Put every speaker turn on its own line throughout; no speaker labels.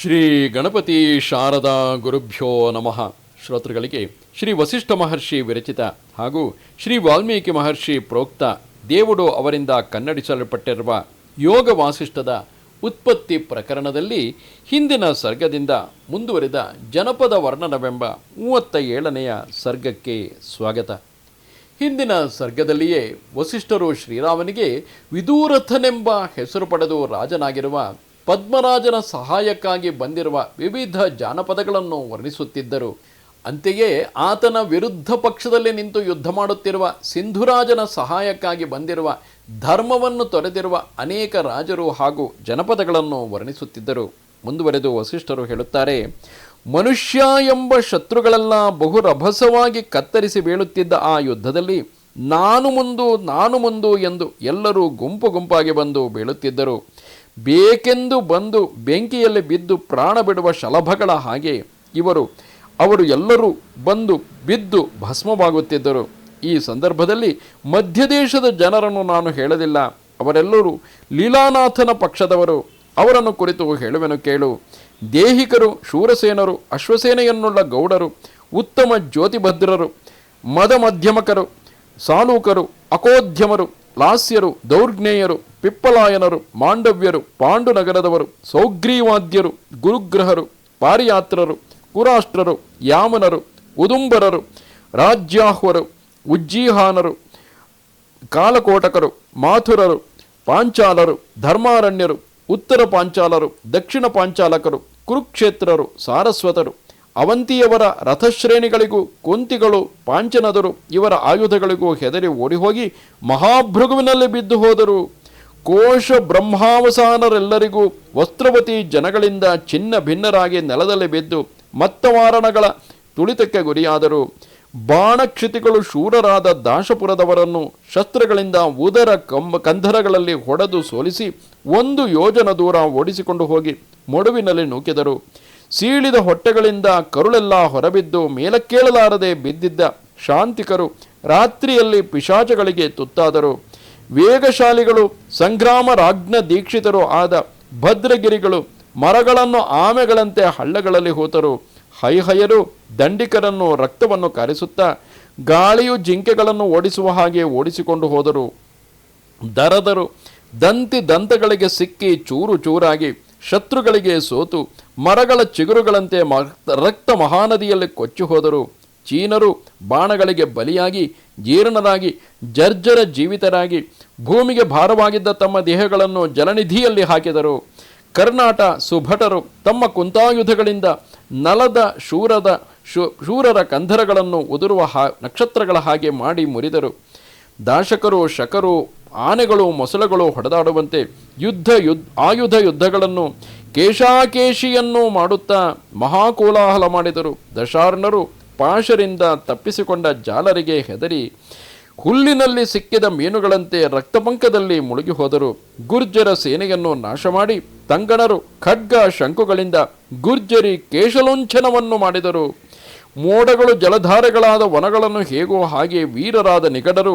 ಶ್ರೀ ಗಣಪತಿ ಶಾರದಾ ಗುರುಭ್ಯೋ ನಮಃ. ಶ್ರೋತೃಗಳಿಗೆ ಶ್ರೀ ವಸಿಷ್ಠ ಮಹರ್ಷಿ ವಿರಚಿತ ಹಾಗೂ ಶ್ರೀ ವಾಲ್ಮೀಕಿ ಮಹರ್ಷಿ ಪ್ರೋಕ್ತ ದೇವುಡು ಅವರಿಂದ ಕನ್ನಡಿಸಲ್ಪಟ್ಟಿರುವ ಯೋಗ ವಾಸಿಷ್ಠದ ಉತ್ಪತ್ತಿ ಪ್ರಕರಣದಲ್ಲಿ ಹಿಂದಿನ ಸರ್ಗದಿಂದ ಮುಂದುವರಿದ ಜನಪದ ವರ್ಣನವೆಂಬ ಮೂವತ್ತ ಏಳನೆಯ ಸರ್ಗಕ್ಕೆ ಸ್ವಾಗತ. ಹಿಂದಿನ ಸರ್ಗದಲ್ಲಿಯೇ ವಸಿಷ್ಠರು ಶ್ರೀರಾಮನಿಗೆ ವಿದೂರಥನೆಂಬ ಹೆಸರು ಪಡೆದು ರಾಜನಾಗಿರುವ ಪದ್ಮರಾಜನ ಸಹಾಯಕ್ಕಾಗಿ ಬಂದಿರುವ ವಿವಿಧ ಜಾನಪದಗಳನ್ನು ವರ್ಣಿಸುತ್ತಿದ್ದರು. ಅಂತೆಯೇ ಆತನ ವಿರುದ್ಧ ಪಕ್ಷದಲ್ಲಿ ನಿಂತು ಯುದ್ಧ ಮಾಡುತ್ತಿರುವ ಸಿಂಧುರಾಜನ ಸಹಾಯಕ್ಕಾಗಿ ಬಂದಿರುವ ಧರ್ಮವನ್ನು ತೊರೆದಿರುವ ಅನೇಕ ರಾಜರು ಹಾಗೂ ಜನಪದಗಳನ್ನು ವರ್ಣಿಸುತ್ತಿದ್ದರು. ಮುಂದುವರೆದು ವಸಿಷ್ಠರು ಹೇಳುತ್ತಾರೆ, ಮನುಷ್ಯ ಎಂಬ ಶತ್ರುಗಳೆಲ್ಲ ಬಹು ರಭಸವಾಗಿ ಕತ್ತರಿಸಿ ಬೀಳುತ್ತಿದ್ದ ಆ ಯುದ್ಧದಲ್ಲಿ ನಾನು ಮುಂದು ನಾನು ಮುಂದು ಎಂದು ಎಲ್ಲರೂ ಗುಂಪು ಗುಂಪಾಗಿ ಬಂದು ಬೀಳುತ್ತಿದ್ದರು. ಬೇಕೆಂದು ಬಂದು ಬೆಂಕಿಯಲ್ಲಿ ಬಿದ್ದು ಪ್ರಾಣ ಬಿಡುವ ಶಲಭಗಳ ಹಾಗೆ ಇವರು, ಅವರು ಎಲ್ಲರೂ ಬಂದು ಬಿದ್ದು ಭಸ್ಮವಾಗುತ್ತಿದ್ದರು. ಈ ಸಂದರ್ಭದಲ್ಲಿ ಮಧ್ಯದೇಶದ ಜನರನ್ನು ನಾನು ಹೇಳಲಿಲ್ಲ. ಅವರೆಲ್ಲರೂ ಲೀಲಾನಾಥನ ಪಕ್ಷದವರು. ಅವರನ್ನು ಕುರಿತು ಹೇಳುವೆನು ಕೇಳು. ದೇಹಿಕರು, ಶೂರಸೇನರು, ಅಶ್ವಸೇನೆಯನ್ನುಳ್ಳ ಗೌಡರು, ಉತ್ತಮ ಜ್ಯೋತಿಭದ್ರರು ಮದ ಮಧ್ಯಮಕರು ಸಾಲೂಕರು ಅಕೋದ್ಯಮರು ಲಾಸ್ಯರು, ದೌರ್ಜ್ಞೇಯರು, ಪಿಪ್ಪಲಾಯನರು, ಮಾಂಡವ್ಯರು, ಪಾಂಡುನಗರದವರು, ಸೌಗ್ರೀವಾದ್ಯರು, ಗುರುಗ್ರಹರು, ಪಾರಿಯಾತ್ರರು, ಕುರಾಷ್ಟ್ರರು, ಯಾಮನರು, ಉದುಂಬರರು, ರಾಜ್ಯಾಹ್ವರು, ಉಜ್ಜೀಹಾನರು, ಕಾಲಕೋಟಕರು, ಮಾಥುರರು, ಪಾಂಚಾಲರು, ಧರ್ಮಾರಣ್ಯರು, ಉತ್ತರ ಪಾಂಚಾಲರು, ದಕ್ಷಿಣ ಪಾಂಚಾಲಕರು, ಕುರುಕ್ಷೇತ್ರರು, ಸಾರಸ್ವತರು. ಅವಂತಿಯವರ ರಥಶ್ರೇಣಿಗಳಿಗೂ ಕುಂತಿಗಳು, ಪಾಂಚನದರು ಇವರ ಆಯುಧಗಳಿಗೂ ಹೆದರಿ ಓಡಿಹೋಗಿ ಮಹಾಭೃಗುವಿನಲ್ಲಿ ಬಿದ್ದು ಹೋದರು. ಕೋಶ ಬ್ರಹ್ಮಾವಸಾನರೆಲ್ಲರಿಗೂ ವಸ್ತ್ರವತಿ ಜನಗಳಿಂದ ಚಿನ್ನ ಭಿನ್ನರಾಗಿ ನೆಲದಲ್ಲಿ ಬಿದ್ದು ಮತ್ತವಾರಣಗಳ ತುಳಿತಕ್ಕೆ ಗುರಿಯಾದರು. ಬಾಣಕ್ಷಿತಿಗಳು ಶೂರರಾದ ದಾಶಪುರದವರನ್ನು ಶಸ್ತ್ರಗಳಿಂದ ಉದರ ಕಂಬ ಕಂಧರಗಳಲ್ಲಿ ಹೊಡೆದು ಸೋಲಿಸಿ ಒಂದು ಯೋಜನ ದೂರ ಓಡಿಸಿಕೊಂಡು ಹೋಗಿ ಮಡುವಿನಲ್ಲಿ ನೂಕಿದರು ಸೀಳಿದ ಹೊಟ್ಟೆಗಳಿಂದ ಕರುಳೆಲ್ಲ ಹೊರಬಿದ್ದು ಮೇಲಕ್ಕೇಳಲಾರದೆ ಬಿದ್ದಿದ್ದ ಶಾಂತಿಕರು ರಾತ್ರಿಯಲ್ಲಿ ಪಿಶಾಚಗಳಿಗೆ ತುತ್ತಾದರು. ವೇಗಶಾಲಿಗಳು, ಸಂಗ್ರಾಮ ರಾಜ್ಞ ದೀಕ್ಷಿತರು ಆದ ಭದ್ರಗಿರಿಗಳು ಮರಗಳನ್ನು ಆಮೆಗಳಂತೆ ಹಳ್ಳಗಳಲ್ಲಿ ಹೂತರು. ಹೈಹಯರು ದಂಡಿಕರನ್ನು ರಕ್ತವನ್ನು ಕರೆಸುತ್ತಾ ಗಾಳಿಯು ಜಿಂಕೆಗಳನ್ನು ಓಡಿಸುವ ಹಾಗೆ ಓಡಿಸಿಕೊಂಡು ಹೋದರು. ದರದರು ದಂತಿ ದಂತಗಳಿಗೆ ಸಿಕ್ಕಿ ಚೂರು ಚೂರಾಗಿ ಶತ್ರುಗಳಿಗೆ ಸೋತು ಮರಗಳ ಚಿಗುರುಗಳಂತೆ ರಕ್ತ ಮಹಾನದಿಯಲ್ಲಿ ಕೊಚ್ಚು ಹೋದರು. ಚೀನರು ಬಾಣಗಳಿಗೆ ಬಲಿಯಾಗಿ, ಜೀರ್ಣರಾಗಿ, ಜರ್ಜರ ಜೀವಿತರಾಗಿ ಭೂಮಿಗೆ ಭಾರವಾಗಿದ್ದ ತಮ್ಮ ದೇಹಗಳನ್ನು ಜಲನಿಧಿಯಲ್ಲಿ ಹಾಕಿದರು. ಕರ್ನಾಟ ಸುಭಟರು ತಮ್ಮ ಕುಂತಾಯುಧಗಳಿಂದ ನಲದ, ಶೂರದ ಶೂರರ ಕಂಧರಗಳನ್ನು ಉದುರುವ ಹಾ, ನಕ್ಷತ್ರಗಳ ಹಾಗೆ ಮಾಡಿ ಮುರಿದರು. ದಾಶಕರು, ಶಕರು ಆನೆಗಳು, ಮೊಸಳೆಗಳು ಹೊಡೆದಾಡುವಂತೆ ಯುದ್ಧ ಯುದ್ಧ, ಆಯುಧ ಯುದ್ಧಗಳನ್ನು ಕೇಶಾಕೇಶಿಯನ್ನು ಮಾಡುತ್ತಾ ಮಹಾಕೋಲಾಹಲ ಮಾಡಿದರು. ದಶಾರ್ಣರು ಪಾಶರಿಂದ ತಪ್ಪಿಸಿಕೊಂಡ ಜಾಲರಿಗೆ ಹೆದರಿ ಹುಲ್ಲಿನಲ್ಲಿ ಸಿಕ್ಕಿದ ಮೀನುಗಳಂತೆ ರಕ್ತಪಂಕದಲ್ಲಿ ಮುಳುಗಿ ಹೋದರು ಗುರ್ಜರ ಸೇನೆಯನ್ನು ನಾಶ ಮಾಡಿ ತಂಗಣರು ಖಡ್ಗ ಶಂಕುಗಳಿಂದ ಗುರ್ಜರಿ ಕೇಶಲೋಂಛನವನ್ನು ಮಾಡಿದರು. ಮೋಡಗಳು ಜಲಧಾರೆಗಳಾದ ವನಗಳನ್ನು ಹೇಗೋ ಹಾಗೆ ವೀರರಾದ ನಿಕಟರು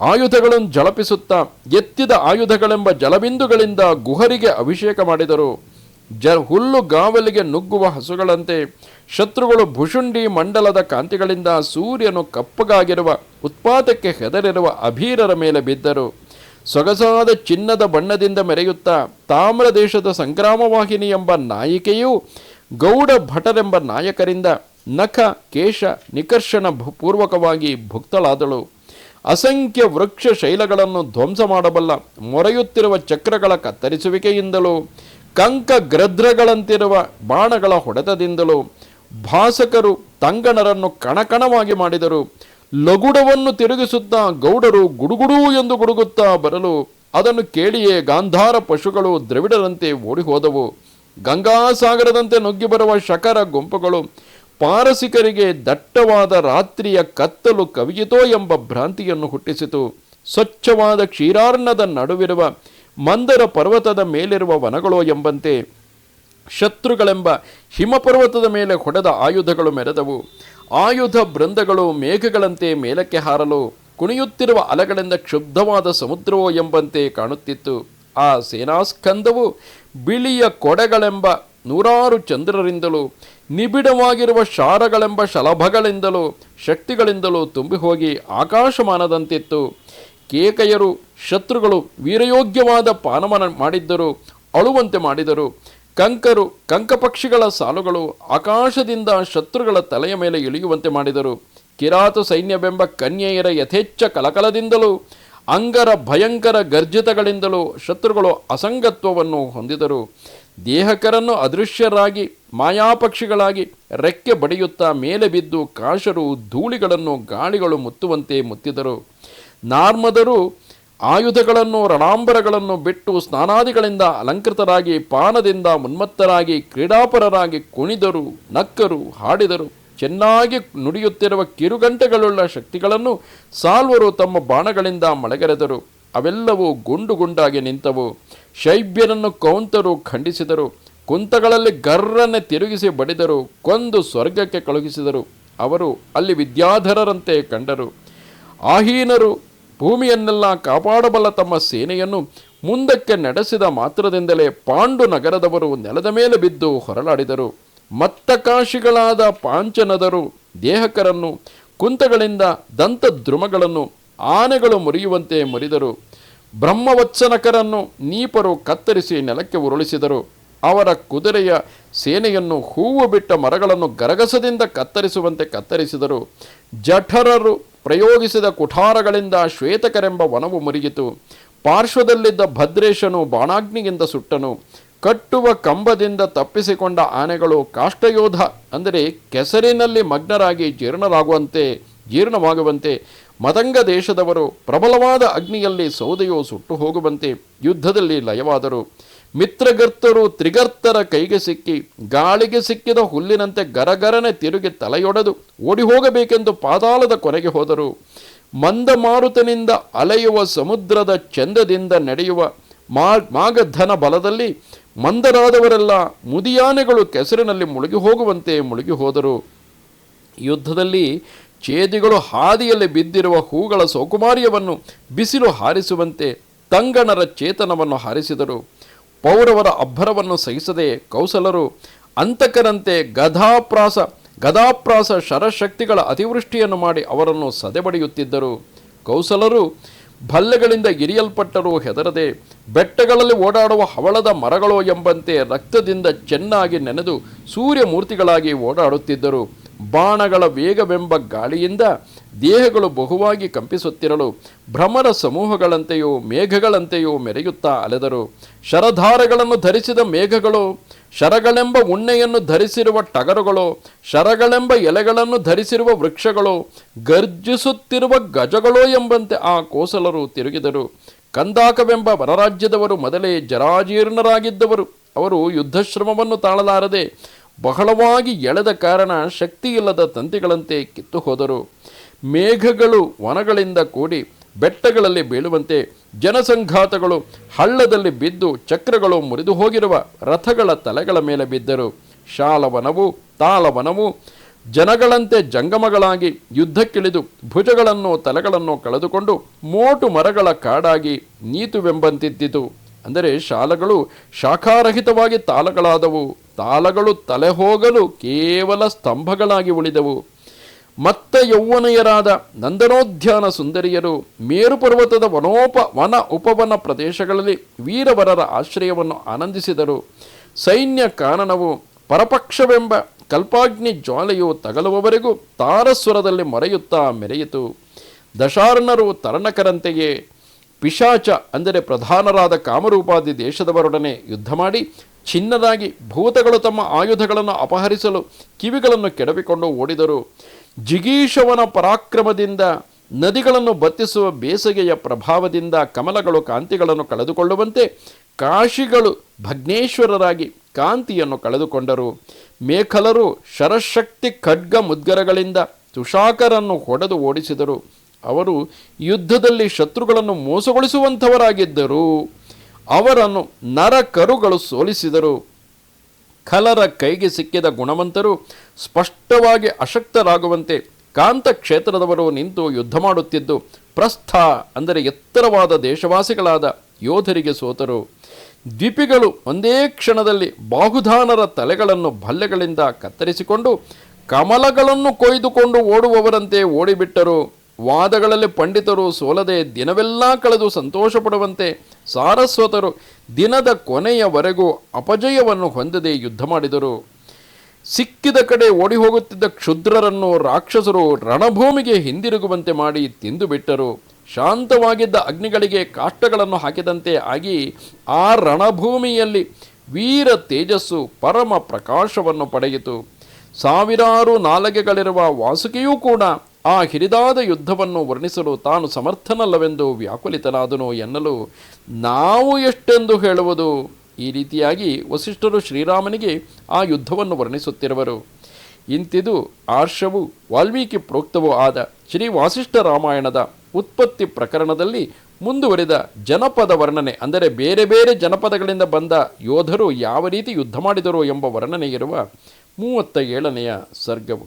ಆಯುಧಗಳನ್ನು ಜಳಪಿಸುತ್ತಾ ಎತ್ತಿದ ಆಯುಧಗಳೆಂಬ ಜಲಬಿಂದುಗಳಿಂದ ಗುಹರಿಗೆ ಅಭಿಷೇಕ ಮಾಡಿದರು. ಜ ಹುಲ್ಲುಗಾವಲಿಗೆ ನುಗ್ಗುವ ಹಸುಗಳಂತೆ ಶತ್ರುಗಳು ಭುಷುಂಡಿ ಮಂಡಲದ ಕಾಂತಿಗಳಿಂದ ಸೂರ್ಯನು ಕಪ್ಪಗಾಗಿರುವ ಉತ್ಪಾತಕ್ಕೆ ಹೆದರಿರುವ ಅಭೀರರ ಮೇಲೆ ಬಿದ್ದರು. ಸೊಗಸಾದ ಚಿನ್ನದ ಬಣ್ಣದಿಂದ ಮೆರೆಯುತ್ತಾ ತಾಮ್ರ ದೇಶದ ಸಂಗ್ರಾಮವಾಹಿನಿ ಎಂಬ ನಾಯಿಕೆಯು ಗೌಡ ಭಟರೆಂಬ ನಾಯಕರಿಂದ ನಖ, ಕೇಶ, ನಿಕರ್ಷಣ ಪೂರ್ವಕವಾಗಿ ಭುಕ್ತಳಾದಳು. ಅಸಂಖ್ಯ ವೃಕ್ಷ ಶೈಲಗಳನ್ನು ಧ್ವಂಸ ಮಾಡಬಲ್ಲ, ಮೊರೆಯುತ್ತಿರುವ ಚಕ್ರಗಳ ಕತ್ತರಿಸುವಿಕೆಯಿಂದಲೂ, ಕಂಕ ಗ್ರದ್ರಗಳಂತಿರುವ ಬಾಣಗಳ ಹೊಡೆತದಿಂದಲೂ, ಭಾಸಕರು ತಂಗಣರನ್ನು ಕಣಕಣವಾಗಿ ಮಾಡಿದರು. ಲಗುಡವನ್ನು ತಿರುಗಿಸುತ್ತಾ ಗೌಡರು ಗುಡುಗುಡು ಎಂದು ಗುಡುಗುತ್ತಾ ಬರಲು, ಅದನ್ನು ಕೇಳಿಯೇ ಗಾಂಧಾರ ಪಶುಗಳು ದ್ರವಿಡರಂತೆ ಓಡಿಹೋದವು. ಗಂಗಾಸಾಗರದಂತೆ ನುಗ್ಗಿ ಬರುವ ಶಕರ ಗುಂಪುಗಳು ಪಾರಸಿಕರಿಗೆ ದಟ್ಟವಾದ ರಾತ್ರಿಯ ಕತ್ತಲು ಕವಿಯಿತೋ ಎಂಬ ಭ್ರಾಂತಿಯನ್ನು ಹುಟ್ಟಿಸಿತು. ಸ್ವಚ್ಛವಾದ ಕ್ಷೀರಾರ್ಣದ ನಡುವಿರುವ ಮಂದರ ಪರ್ವತದ ಮೇಲಿರುವ ವನಗಳೋ ಎಂಬಂತೆ ಶತ್ರುಗಳೆಂಬ ಹಿಮಪರ್ವತದ ಮೇಲೆ ಹೊಡೆದ ಆಯುಧಗಳು ಮೆರೆದವು. ಆಯುಧ ಬೃಂದಗಳು ಮೇಘಗಳಂತೆ ಮೇಲಕ್ಕೆ ಹಾರಲು ಕುಣಿಯುತ್ತಿರುವ ಅಲೆಗಳಿಂದ ಕ್ಷುಬ್ಧವಾದ ಸಮುದ್ರವೋ ಎಂಬಂತೆ ಕಾಣುತ್ತಿತ್ತು. ಆ ಸೇನಾಸ್ಕಂದವು ಬಿಳಿಯ ಕೊಡೆಗಳೆಂಬ ನೂರಾರು ಚಂದ್ರರಿಂದಲೂ ನಿಬಿಡವಾಗಿರುವ ಶಾರಗಳೆಂಬ ಶಲಭಗಳಿಂದಲೂ ಶಕ್ತಿಗಳಿಂದಲೂ ತುಂಬಿ ಹೋಗಿ ಆಕಾಶಮಾನದಂತಿತ್ತು. ಕೇಕಯರು, ಶತ್ರುಗಳು ವೀರಯೋಗ್ಯವಾದ ಪಾನಮನ ಮಾಡಿದ್ದರು, ಅಳುವಂತೆ ಮಾಡಿದರು. ಕಂಕರು, ಕಂಕಪಕ್ಷಿಗಳ ಸಾಲುಗಳು ಆಕಾಶದಿಂದ ಶತ್ರುಗಳ ತಲೆಯ ಮೇಲೆ ಇಳಿಯುವಂತೆ ಮಾಡಿದರು. ಕಿರಾತ ಸೈನ್ಯವೆಂಬ ಕನ್ಯೆಯರ ಯಥೇಚ್ಛ ಕಲಕಲದಿಂದಲೂ, ಅಂಗರ ಭಯಂಕರ ಗರ್ಜಿತಗಳಿಂದಲೂ ಶತ್ರುಗಳು ಅಸಂಗತ್ವವನ್ನು ಹೊಂದಿದರು. ದೇಹಕರನ್ನು ಅದೃಶ್ಯರಾಗಿ ಮಾಯಾಪಕ್ಷಿಗಳಾಗಿ ರೆಕ್ಕೆ ಬಡಿಯುತ್ತಾ ಮೇಲೆ ಬಿದ್ದು ಕಾಶರು ಧೂಳಿಗಳನ್ನು ಗಾಳಿಗಳು ಮುತ್ತುವಂತೆ ಮುತ್ತಿದರು. ನಾರ್ಮದರು ಆಯುಧಗಳನ್ನು ರಣಾಂಬರಗಳನ್ನು ಬಿಟ್ಟು ಸ್ನಾನಾದಿಗಳಿಂದ ಅಲಂಕೃತರಾಗಿ ಪಾನದಿಂದ ಮುನ್ಮತ್ತರಾಗಿ ಕ್ರೀಡಾಪರರಾಗಿ ಕುಣಿದರು, ನಕ್ಕರು, ಹಾಡಿದರು. ಚೆನ್ನಾಗಿ ನುಡಿಯುತ್ತಿರುವ ಕಿರುಗಂಟೆಗಳುಳ್ಳ ಶಕ್ತಿಗಳನ್ನು ಸಾಲ್ವರು ತಮ್ಮ ಬಾಣಗಳಿಂದ ಮಳೆಗರೆದರು. ಅವೆಲ್ಲವೂ ಗುಂಡು ಗುಂಡಾಗಿ ನಿಂತವು. ಶೈಬ್ಯರನ್ನು ಕೌಂತರು ಖಂಡಿಸಿದರು. ಕುಂತಗಳಲ್ಲಿ ಗರ್ರನ್ನೇ ತಿರುಗಿಸಿ ಬಡಿದರು, ಕೊಂದು ಸ್ವರ್ಗಕ್ಕೆ ಕಳುಹಿಸಿದರು. ಅವರು ಅಲ್ಲಿ ವಿದ್ಯಾಧರರಂತೆ ಕಂಡರು. ಆಹೀನರು ಭೂಮಿಯನ್ನೆಲ್ಲ ಕಾಪಾಡಬಲ್ಲ ತಮ್ಮ ಸೇನೆಯನ್ನು ಮುಂದಕ್ಕೆ ನಡೆಸಿದ ಮಾತ್ರದಿಂದಲೇ ಪಾಂಡು ನಗರದವರು ನೆಲದ ಮೇಲೆ ಬಿದ್ದು ಹೊರಲಾಡಿದರು. ಮತ್ತಕಾಶಿಗಳಾದ ಪಾಂಚನದರು ದೇಹಕರನ್ನು, ಕುಂತಗಳಿಂದ ದಂತದ್ರುಮಗಳನ್ನು, ಆನೆಗಳು ಮುರಿಯುವಂತೆ ಮುರಿದರು. ಬ್ರಹ್ಮವತ್ಸನಕರನ್ನು ನೀಪರು ಕತ್ತರಿಸಿ ನೆಲಕ್ಕೆ ಉರುಳಿಸಿದರು. ಅವರ ಕುದುರೆಯ ಸೇನೆಯನ್ನು ಹೂವು ಬಿಟ್ಟ ಮರಗಳನ್ನು ಗರಗಸದಿಂದ ಕತ್ತರಿಸುವಂತೆ ಕತ್ತರಿಸಿದರು. ಜಠರರು ಪ್ರಯೋಗಿಸಿದ ಕುಠಾರಗಳಿಂದ ಶ್ವೇತಕರೆಂಬ ವನವು ಮುರಿಯಿತು. ಪಾರ್ಶ್ವದಲ್ಲಿದ್ದ ಭದ್ರೇಶನು ಬಾಣಾಗ್ನಿಯಿಂದ ಸುಟ್ಟನು. ಕಟ್ಟುವ ಕಂಬದಿಂದ ತಪ್ಪಿಸಿಕೊಂಡ ಆನೆಗಳು ಕಾಷ್ಟಯೋಧ, ಅಂದರೆ ಕೆಸರಿನಲ್ಲಿ ಮಗ್ನರಾಗಿ ಜೀರ್ಣರಾಗುವಂತೆ, ಜೀರ್ಣವಾಗುವಂತೆ, ಮದಂಗ ದೇಶದವರು ಪ್ರಬಲವಾದ ಅಗ್ನಿಯಲ್ಲಿ ಸೌದೆಯು ಸುಟ್ಟು ಹೋಗುವಂತೆ ಯುದ್ಧದಲ್ಲಿ ಲಯವಾದರು. ಮಿತ್ರಗರ್ತರು ತ್ರಿಗರ್ತರ ಕೈಗೆ ಸಿಕ್ಕಿ ಗಾಳಿಗೆ ಸಿಕ್ಕಿದ ಹುಲ್ಲಿನಂತೆ ಗರಗರನೆ ತಿರುಗಿ ತಲೆಯೊಡೆದು ಓಡಿ ಹೋಗಬೇಕೆಂದು ಪಾತಾಳದ ಕೊನೆಗೆ ಹೋದರು. ಮಂದಮಾರುತನಿಂದ ಅಲೆಯುವ ಸಮುದ್ರದ ಚಂದದಿಂದ ನಡೆಯುವ ಮಾ ಮಾಗಧನ ಬಲದಲ್ಲಿ ಮಂದರಾದವರೆಲ್ಲ ಮುದಿಯಾನೆಗಳು ಕೆಸರಿನಲ್ಲಿ ಮುಳುಗಿ ಹೋಗುವಂತೆ ಮುಳುಗಿ ಹೋದರು. ಯುದ್ಧದಲ್ಲಿ ಛೇದಿಗಳು ಹಾದಿಯಲ್ಲಿ ಬಿದ್ದಿರುವ ಹೂಗಳ ಸೌಕುಮಾರ್ಯವನ್ನು ಬಿಸಿಲು ಹಾರಿಸುವಂತೆ ತಂಗಣರ ಚೇತನವನ್ನು ಹಾರಿಸಿದರು. ಪೌರವರ ಅಬ್ಬರವನ್ನು ಸಹಿಸದೆ ಕೌಸಲರು ಅಂತಕರಂತೆ ಗದಾಪ್ರಾಸ ಗದಾಪ್ರಾಸ ಶರಶಕ್ತಿಗಳ ಅತಿವೃಷ್ಟಿಯನ್ನು ಮಾಡಿ ಅವರನ್ನು ಸದೆಬಡಿಯುತ್ತಿದ್ದರು ಕೌಸಲರು ಭಲ್ಲೆಗಳಿಂದ ಇರಿಯಲ್ಪಟ್ಟರೂ ಹೆದರದೆ ಬೆಟ್ಟಗಳಲ್ಲಿ ಓಡಾಡುವ ಹವಳದ ಮರಗಳು ಎಂಬಂತೆ ರಕ್ತದಿಂದ ಚೆನ್ನಾಗಿ ನೆನೆದು ಸೂರ್ಯಮೂರ್ತಿಗಳಾಗಿ ಓಡಾಡುತ್ತಿದ್ದರು. ಬಾಣಗಳ ವೇಗವೆಂಬ ಗಾಳಿಯಿಂದ ದೇಹಗಳು ಬಹುವಾಗಿ ಕಂಪಿಸುತ್ತಿರಲು ಭ್ರಮರ ಸಮೂಹಗಳಂತೆಯೂ ಮೇಘಗಳಂತೆಯೂ ಮೆರೆಯುತ್ತಾ ಅಲೆದರು. ಶರಧಾರಗಳನ್ನು ಧರಿಸಿದ ಮೇಘಗಳು, ಶರಗಳೆಂಬ ಉಣ್ಣೆಯನ್ನು ಧರಿಸಿರುವ ಟಗರುಗಳು, ಶರಗಳೆಂಬ ಎಲೆಗಳನ್ನು ಧರಿಸಿರುವ ವೃಕ್ಷಗಳು, ಗರ್ಜಿಸುತ್ತಿರುವ ಗಜಗಳು ಎಂಬಂತೆ ಆ ಕೋಸಲರು ತಿರುಗಿದರು. ಕಂದಾಕವೆಂಬ ವರರಾಜ್ಯದವರು ಮೊದಲೇ ಜರಾಜೀರ್ಣರಾಗಿದ್ದವರು. ಅವರು ಯುದ್ಧಶ್ರಮವನ್ನು ತಾಳಲಾರದೆ ಬಹಳವಾಗಿ ಎಳೆದ ಕಾರಣ ಶಕ್ತಿಯಿಲ್ಲದ ತಂತಿಗಳಂತೆ ಕಿತ್ತು ಹೋದರು ಮೇಘಗಳು ವನಗಳಿಂದ ಕೂಡಿ ಬೆಟ್ಟಗಳಲ್ಲಿ ಬೀಳುವಂತೆ ಜನಸಂಘಾತಗಳು ಹಳ್ಳದಲ್ಲಿ ಬಿದ್ದು ಚಕ್ರಗಳು ಮುರಿದು ಹೋಗಿರುವ ರಥಗಳ ತಲೆಗಳ ಮೇಲೆ ಬಿದ್ದರು. ಶಾಲವನವು, ತಾಳವನವು, ಜನಗಳಂತೆ ಜಂಗಮಗಳಾಗಿ ಯುದ್ಧಕ್ಕಿಳಿದು ಭುಜಗಳನ್ನು ತಲೆಗಳನ್ನು ಕಳೆದುಕೊಂಡು ಮೋಟು ಮರಗಳ ಕಾಡಾಗಿ ನೀತುವೆಂಬಂತಿದ್ದಿತು. ಅಂದರೆ ಶಾಲಗಳು ಶಾಖಾರಹಿತವಾಗಿ ತಾಲಗಳಾದವು ತಾಲಗಳು ತಲೆ ಹೋಗಲು ಕೇವಲ ಸ್ತಂಭಗಳಾಗಿ ಉಳಿದವು. ಮತ್ತ ಯೌವನೆಯರಾದ ನಂದನೋದ್ಯಾನ ಸುಂದರಿಯರು ಮೇರು ಪರ್ವತದ ವನೋಪ ವನ ಉಪವನ ಪ್ರದೇಶಗಳಲ್ಲಿ ವೀರವರರ ಆಶ್ರಯವನ್ನು ಆನಂದಿಸಿದರು. ಸೈನ್ಯ ಕಾನನವು ಪರಪಕ್ಷವೆಂಬ ಕಲ್ಪಾಗ್ನಿ ಜ್ವಾಲೆಯು ತಗಲುವವರೆಗೂ ತಾರಸ್ವರದಲ್ಲಿ ಮರೆಯುತ್ತಾ ಮೆರೆಯಿತು. ದಶಾರ್ಣರು ತರಣಕರಂತೆಯೇ ಪಿಶಾಚ ಅಂದರೆ ಪ್ರಧಾನರಾದ ಕಾಮರೂಪಾದಿ ದೇಶದವರೊಡನೆ ಯುದ್ಧ ಮಾಡಿ ಚಿನ್ನದಾಗಿ ಭೂತಗಳು ತಮ್ಮ ಆಯುಧಗಳನ್ನು ಅಪಹರಿಸಲು ಕಿವಿಗಳನ್ನು ಕೆಡವಿಕೊಂಡು ಓಡಿದರು. ಜಿಗೀಶವನ ಪರಾಕ್ರಮದಿಂದ ನದಿಗಳನ್ನು ಬತ್ತಿಸುವ ಬೇಸಗೆಯ ಪ್ರಭಾವದಿಂದ ಕಮಲಗಳು ಕಾಂತಿಗಳನ್ನು ಕಳೆದುಕೊಳ್ಳುವಂತೆ ಕಾಶಿಗಳು ಭಗ್ನೇಶ್ವರರಾಗಿ ಕಾಂತಿಯನ್ನು ಕಳೆದುಕೊಂಡರು. ಮೇಖಲರು ಶರಶಕ್ತಿ ಖಡ್ಗ ಮುದ್ಗರಗಳಿಂದ ತುಷಾಕರನ್ನು ಹೊಡೆದು ಓಡಿಸಿದರು. ಅವರು ಯುದ್ಧದಲ್ಲಿ ಶತ್ರುಗಳನ್ನು ಮೋಸಗೊಳಿಸುವಂಥವರಾಗಿದ್ದರು. ಅವರನ್ನು ನರಕರುಗಳು ಸೋಲಿಸಿದರು. ಖಲರ ಕೈಗೆ ಸಿಕ್ಕಿದ ಗುಣವಂತರು ಸ್ಪಷ್ಟವಾಗಿ ಅಶಕ್ತರಾಗುವಂತೆ ಕಾಂತ ಕ್ಷೇತ್ರದವರು ನಿಂತು ಯುದ್ಧ ಮಾಡುತ್ತಿದ್ದು, ಪ್ರಸ್ಥ ಅಂದರೆ ಎತ್ತರವಾದ ದೇಶವಾಸಿಗಳಾದ ಯೋಧರಿಗೆ ಸೋತರು. ದ್ವಿಪಿಗಳು ಒಂದೇ ಕ್ಷಣದಲ್ಲಿ ಬಾಹುಧಾನರ ತಲೆಗಳನ್ನು ಭಲ್ಲೆಗಳಿಂದ ಕತ್ತರಿಸಿಕೊಂಡು ಕಮಲಗಳನ್ನು ಕೊಯ್ದುಕೊಂಡು ಓಡುವವರಂತೆ ಓಡಿಬಿಟ್ಟರು. ವಾದಗಳಲ್ಲಿ ಪಂಡಿತರು ಸೋಲದೆ ದಿನವೆಲ್ಲ ಕಳೆದು ಸಂತೋಷಪಡುವಂತೆ ಸಾರಸ್ವತರು ದಿನದ ಕೊನೆಯವರೆಗೂ ಅಪಜಯವನ್ನು ಹೊಂದದೆ ಯುದ್ಧ ಮಾಡಿದರು. ಸಿಕ್ಕಿದ ಕಡೆ ಓಡಿ ಹೋಗುತ್ತಿದ್ದ ಕ್ಷುದ್ರರನ್ನು ರಾಕ್ಷಸರು ರಣಭೂಮಿಗೆ ಹಿಂದಿರುಗುವಂತೆ ಮಾಡಿ ತಿಂದು ಬಿಟ್ಟರು ಶಾಂತವಾಗಿದ್ದ ಅಗ್ನಿಗಳಿಗೆ ಕಾಷ್ಟಗಳನ್ನು ಹಾಕಿದಂತೆ ಆಗಿ ಆ ರಣಭೂಮಿಯಲ್ಲಿ ವೀರ ತೇಜಸ್ಸು ಪರಮ ಪ್ರಕಾಶವನ್ನು ಪಡೆಯಿತು. ಸಾವಿರಾರು ನಾಲಗೆಗಳಿರುವ ವಾಸುಕಿಯೂ ಕೂಡ ಆ ಹಿರಿದಾದ ಯುದ್ಧವನ್ನು ವರ್ಣಿಸಲು ತಾನು ಸಮರ್ಥನಲ್ಲವೆಂದು ವ್ಯಾಕುಲಿತನಾದನು ಎನ್ನಲು ನಾವು ಎಷ್ಟೆಂದು ಹೇಳುವುದು? ಈ ರೀತಿಯಾಗಿ ವಸಿಷ್ಠರು ಶ್ರೀರಾಮನಿಗೆ ಆ ಯುದ್ಧವನ್ನು ವರ್ಣಿಸುತ್ತಿರುವರು. ಇಂತಿದು ಆರ್ಷವು ವಾಲ್ಮೀಕಿ ಪ್ರೋಕ್ತವೂ ಆದ ಶ್ರೀ ವಾಸಿಷ್ಠ ರಾಮಾಯಣದ ಉತ್ಪತ್ತಿ ಪ್ರಕರಣದಲ್ಲಿ ಮುಂದುವರಿದ ಜನಪದ ವರ್ಣನೆ, ಅಂದರೆ ಬೇರೆ ಬೇರೆ ಜನಪದಗಳಿಂದ ಬಂದ ಯೋಧರು ಯಾವ ರೀತಿ ಯುದ್ಧ ಮಾಡಿದರು ಎಂಬ ವರ್ಣನೆ ಇರುವ ಮೂವತ್ತ ಏಳನೆಯ ಸರ್ಗವು.